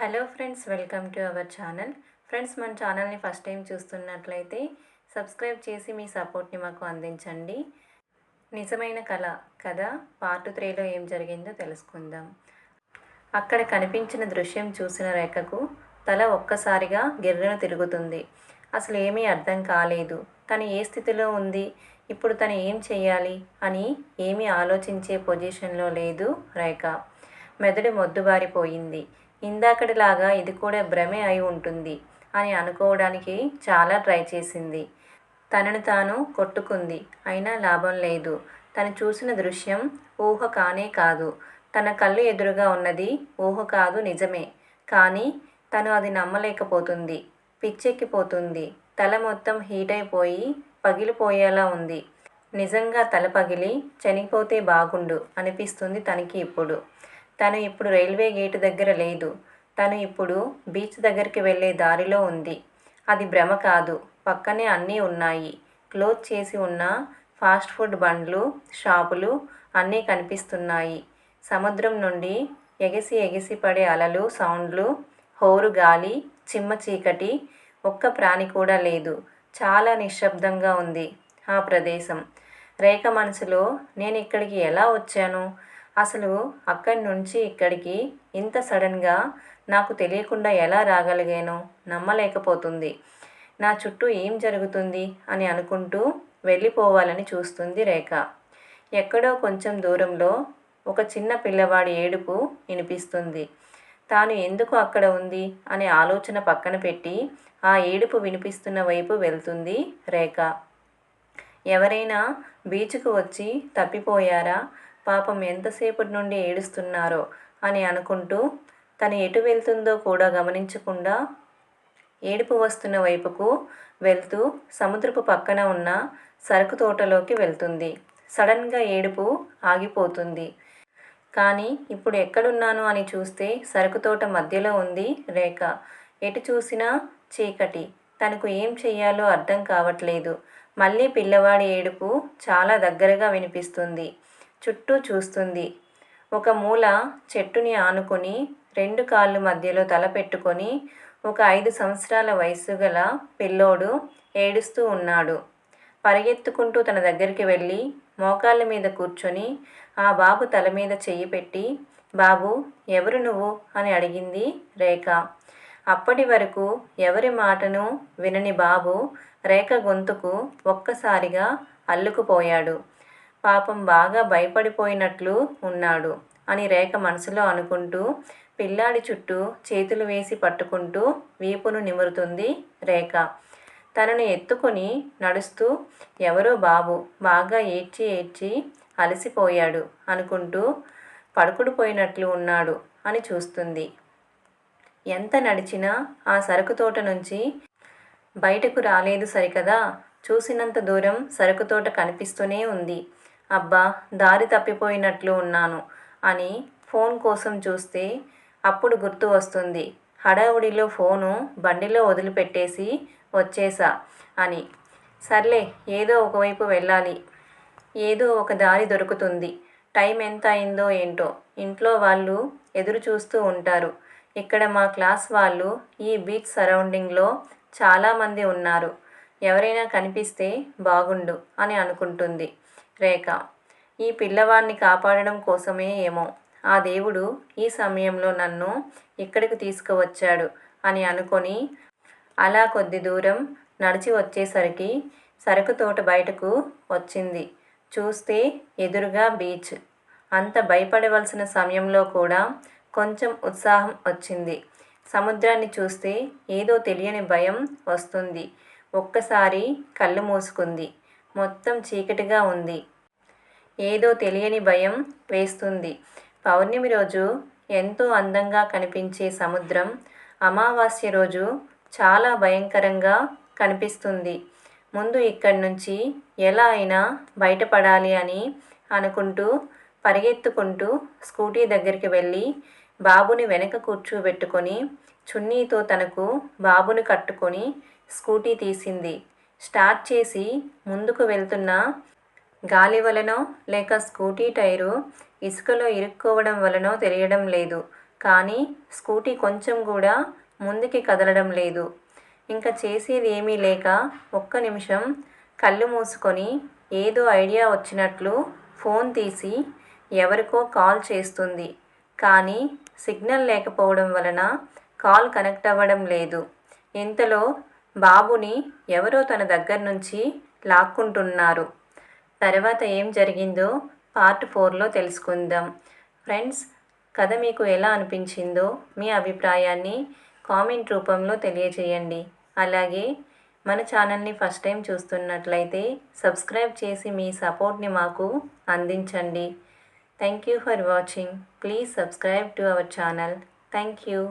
Hello friends welcome to our channel. Friends మన ఛానల్ని first time చూస్తున్నట్లయితే సబ్స్క్రైబ్ చేసి మీ సపోర్ట్ని మాకు అందించండి. నిజమైన కళ కథ పార్ట్ త్రీలో ఏం జరిగిందో తెలుసుకుందాం. అక్కడ కనిపించిన దృశ్యం చూసిన రేఖకు తల ఒక్కసారిగా గిర్రెను తిరుగుతుంది. అసలు ఏమీ అర్థం కాలేదు. తను ఏ స్థితిలో ఉంది? ఇప్పుడు తను ఏం చేయాలి? అని ఏమీ ఆలోచించే పొజిషన్లో లేదు రేఖ. మెదడు మొద్దుబారిపోయింది. ఇందాకటిలాగా ఇది కూడా భ్రమే అయి ఉంటుంది అని అనుకోవడానికి చాలా ట్రై చేసింది. తనను తాను కొట్టుకుంది. అయినా లాభం లేదు. తను చూసిన దృశ్యం ఊహ కానే కాదు. తన కళ్ళు ఎదురుగా ఉన్నది ఊహ కాదు నిజమే. కానీ తను అది నమ్మలేకపోతుంది. పిచ్చెక్కిపోతుంది. తల మొత్తం హీట్ అయిపోయి పగిలిపోయేలా ఉంది. నిజంగా తల పగిలి చనిపోతే బాగుండు అనిపిస్తుంది తనకి ఇప్పుడు. తను ఇప్పుడు రైల్వే గేటు దగ్గర లేదు. తను ఇప్పుడు బీచ్ దగ్గరికి వెళ్ళే దారిలో ఉంది. అది భ్రమ కాదు. పక్కనే అన్నీ ఉన్నాయి. క్లోజ్ చేసి ఉన్న ఫాస్ట్ ఫుడ్ బండ్లు షాపులు అన్నీ కనిపిస్తున్నాయి. సముద్రం నుండి ఎగిసి ఎగిసి పడే అలలు సౌండ్లు హోరు గాలి చిమ్మ చీకటి ఒక్క ప్రాణి కూడా లేదు. చాలా నిశ్శబ్దంగా ఉంది ఆ ప్రదేశం. రేఖ మనసులో నేను ఇక్కడికి ఎలా వచ్చాను? అసలు అక్కడి నుంచి ఇక్కడికి ఇంత సడన్గా నాకు తెలియకుండా ఎలా రాగలిగాను నమ్మలేకపోతుంది. నా చుట్టూ ఏం జరుగుతుంది అని అనుకుంటూ వెళ్ళిపోవాలని చూస్తుంది రేఖ. ఎక్కడో కొంచెం దూరంలో ఒక చిన్న పిల్లవాడి ఏడుపు వినిపిస్తుంది. తాను ఎందుకు అక్కడ ఉంది అనే ఆలోచన పక్కన పెట్టి ఆ ఏడుపు వినిపిస్తున్న వైపు వెళ్తుంది రేఖ. ఎవరైనా బీచ్కు వచ్చి తప్పిపోయారా? పాపం ఎంతసేపటి నుండి ఏడుస్తున్నారో అని అనుకుంటూ తను ఎటు వెళ్తుందో కూడా గమనించకుండా ఏడుపు వస్తున్న వైపుకు వెళ్తూ సముద్రపు పక్కన ఉన్న సరుకు తోటలోకి వెళ్తుంది. సడన్గా ఏడుపు ఆగిపోతుంది. కానీ ఇప్పుడు ఎక్కడున్నాను అని చూస్తే సరుకు తోట మధ్యలో ఉంది రేఖ. ఎటు చూసినా చీకటి. తనకు ఏం చెయ్యాలో అర్థం కావట్లేదు. మళ్ళీ పిల్లవాడి ఏడుపు చాలా దగ్గరగా వినిపిస్తుంది. చుట్టూ చూస్తుంది. ఒక మూల చెట్టుని ఆనుకొని రెండు కాళ్ళు మధ్యలో తల పెట్టుకొని ఒక ఐదు సంవత్సరాల వయసు గల పిల్లోడు ఏడుస్తూ ఉన్నాడు. పరిగెత్తుకుంటూ తన దగ్గరికి వెళ్ళి మోకాళ్ళ మీద కూర్చొని ఆ బాబు తల మీద చెయ్యి పెట్టి బాబు ఎవరు నువ్వు? అని అడిగింది రేఖ. అప్పటి వరకు ఎవరి మాటను వినని బాబు రేఖ గొంతుకు ఒక్కసారిగా అల్లుకుపోయాడు. పాపం బాగా భయపడిపోయినట్లు ఉన్నాడు అని రేఖ మనసులో అనుకుంటూ పిల్లాడి చుట్టూ చేతులు వేసి పట్టుకుంటూ వీపును నిమురుతుంది రేఖ. తనను ఎత్తుకొని నడుస్తూ ఎవరో బాబు బాగా ఏడ్చి ఏడ్చి అలసిపోయాడు అనుకుంటూ పడుకుడు పోయినట్లు ఉన్నాడు అని చూస్తుంది. ఎంత నడిచినా ఆ సరుకు తోట నుంచి బయటకు రాలేదు సరికదా? చూసినంత దూరం సరుకు తోట కనిపిస్తూనే ఉంది. అబ్బా దారి తప్పిపోయినట్లు ఉన్నాను అని ఫోన్ కోసం చూస్తే అప్పుడు గుర్తు వస్తుంది. హడావుడిలో ఫోను బండిలో వదిలిపెట్టేసి వచ్చేసా అని. సర్లే ఏదో ఒకవైపు వెళ్ళాలి. ఏదో ఒక దారి దొరుకుతుంది. టైం ఎంత అయిందో ఏంటో. ఇంట్లో వాళ్ళు ఎదురు చూస్తూ ఉంటారు. ఇక్కడ మా క్లాస్ వాళ్ళు ఈ బీచ్ సరౌండింగ్లో చాలామంది ఉన్నారు. ఎవరైనా కనిపిస్తే బాగుండు అని అనుకుంటుంది. రేఖ. ఈ పిల్లవాడిని కాపాడడం కోసమే ఏమో. ఆ దేవుడు ఈ సమయంలో నన్ను ఇక్కడికి తీసుకువచ్చాడు అని అనుకొని అలా కొద్ది దూరం నడిచి వచ్చేసరికి సరుకు తోట బయటకు వచ్చింది. చూస్తే ఎదురుగా బీచ్. అంత భయపడవలసిన సమయంలో కూడా కొంచెం ఉత్సాహం వచ్చింది. సముద్రాన్ని చూస్తే ఏదో తెలియని భయం వస్తుంది. ఒక్కసారి కళ్ళు మూసుకుంది. మొత్తం చీకటిగా ఉంది. ఏదో తెలియని భయం వేస్తుంది. పౌర్ణమి రోజు ఎంతో అందంగా కనిపించే సముద్రం అమావాస్య రోజు చాలా భయంకరంగా కనిపిస్తుంది. ముందు ఇక్కడి నుంచి ఎలా అయినా బయటపడాలి అని అనుకుంటూ పరిగెత్తుకుంటూ స్కూటీ దగ్గరికి వెళ్ళి బాబుని వెనక కూర్చోబెట్టుకొని చున్నీతో తనకు బాబుని కట్టుకొని స్కూటీ తీసింది. స్టార్ట్ చేసి ముందుకు వెళ్తున్న గాలి వలనో లేక స్కూటీ టైరు ఇసుకలో ఇరుక్కోవడం వలనో తెలియడం లేదు. కానీ స్కూటీ కొంచెం కూడా ముందుకి కదలడం లేదు. ఇంకా చేసేది ఏమీ లేక ఒక్క నిమిషం కళ్ళు మూసుకొని ఏదో ఐడియా వచ్చినట్లు ఫోన్ తీసి ఎవరికో కాల్ చేస్తుంది. కానీ సిగ్నల్ లేకపోవడం వలన కాల్ కనెక్ట్ అవ్వడం లేదు. ఇంతలో బాబుని ఎవరో తన దగ్గర నుంచి లాక్కుంటున్నారు. తర్వాత ఏం జరిగిందో పార్ట్ ఫోర్లో తెలుసుకుందాం. ఫ్రెండ్స్ కథ మీకు ఎలా అనిపించిందో మీ అభిప్రాయాన్ని కామెంట్ రూపంలో తెలియజేయండి. అలాగే మన ఛానల్ని ఫస్ట్ టైం చూస్తున్నట్లయితే సబ్స్క్రైబ్ చేసి మీ సపోర్ట్ని మాకు అందించండి. Thank you for watching. Please subscribe to our channel. Thank you.